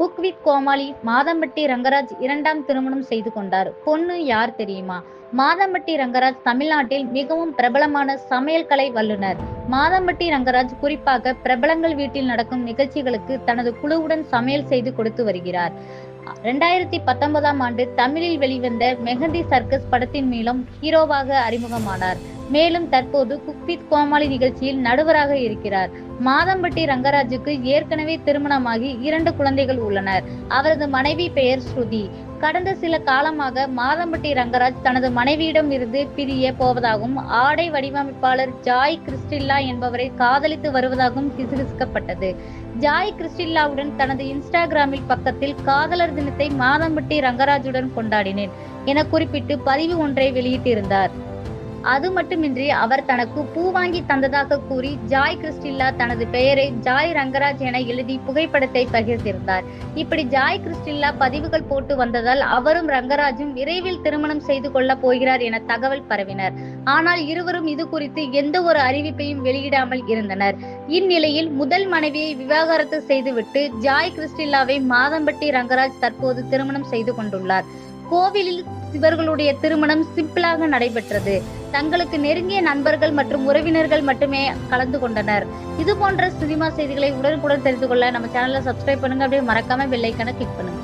Cook with கோமாளி மாதம்பட்டி ரங்கராஜ் இரண்டாம் திருமணம் செய்து கொண்டார். பொண்ணு யார் தெரியுமா? மாதம்பட்டி ரங்கராஜ் தமிழ்நாட்டில் மிகவும் பிரபலமான சமையல் கலை வல்லுனர் மாதம்பட்டி ரங்கராஜ் குறிப்பாக பிரபலங்கள் வீட்டில் நடக்கும் நிகழ்ச்சிகளுக்கு தனது குழுவுடன் சமையல் செய்து கொடுத்து வருகிறார். ரெண்டாயிரத்தி பத்தொன்பதாம் ஆண்டு தமிழில் வெளிவந்த மெஹந்தி சர்க்கஸ் படத்தின் மூலம் ஹீரோவாக அறிமுகமானார். மேலும் தற்போது குக்வித் கோமாளி நிகழ்ச்சியில் நடுவராக இருக்கிறார். மாதம்பட்டி ரங்கராஜுக்கு ஏற்கனவே திருமணமாகி இரண்டு குழந்தைகள் உள்ளனர். அவரது மனைவி பெயர் ஸ்ருதி. கடந்த சில காலமாக மாதம்பட்டி ரங்கராஜ் தனது மனைவியிடம் இருந்து பிரிய போவதாகவும் ஆடை வடிவமைப்பாளர் ஜாய் கிறிஸ்டில்லா என்பவரை காதலித்து வருவதாகவும் கிசுகிசுக்கப்பட்டது ஜாய் கிறிஸ்டில்லாவுடன் தனது இன்ஸ்டாகிராமில் பக்கத்தில் காதலர் தினத்தை மாதம்பட்டி ரங்கராஜுடன் கொண்டாடினேன் என குறிப்பிட்டு பதிவு ஒன்றை வெளியிட்டிருந்தார். அது மட்டுமின்றி அவர் தனக்கு பூ வாங்கி தந்ததாக கூறி ஜாய் கிறிஸ்டில்லா தனது பெயரை ஜாய் ரங்கராஜ் என எழுதி புகைப்படத்தை பகிர்ந்திருந்தார். இப்படி ஜாய் கிறிஸ்டில்லா பதிவுகள் போட்டு வந்ததால் அவரும் ரங்கராஜும் விரைவில் திருமணம் செய்து கொள்ள போகிறார் என தகவல் பரவினர். ஆனால் இருவரும் இது குறித்து எந்த ஒரு அறிவிப்பையும் வெளியிடாமல் இருந்தனர். இந்நிலையில் முதல் மனைவியை விவாகரத்து செய்துவிட்டு ஜாய் கிறிஸ்டில்லாவை மாதம்பட்டி ரங்கராஜ் தற்போது திருமணம் செய்து கொண்டுள்ளார். கோவிலில் இவர்களுடைய திருமணம் சிம்பிளாக நடைபெற்றது. தங்களுக்கு நெருங்கிய நண்பர்கள் மற்றும் உறவினர்கள் மட்டுமே கலந்து கொண்டனர். இது போன்ற சினிமா செய்திகளை உடனுக்குடன் தெரிந்து கொள்ள நம்ம சேனலை சப்ஸ்கிரைப் பண்ணுங்க. அப்படியே மறக்காம பெல்லைக்கான கிளிக் பண்ணுங்க.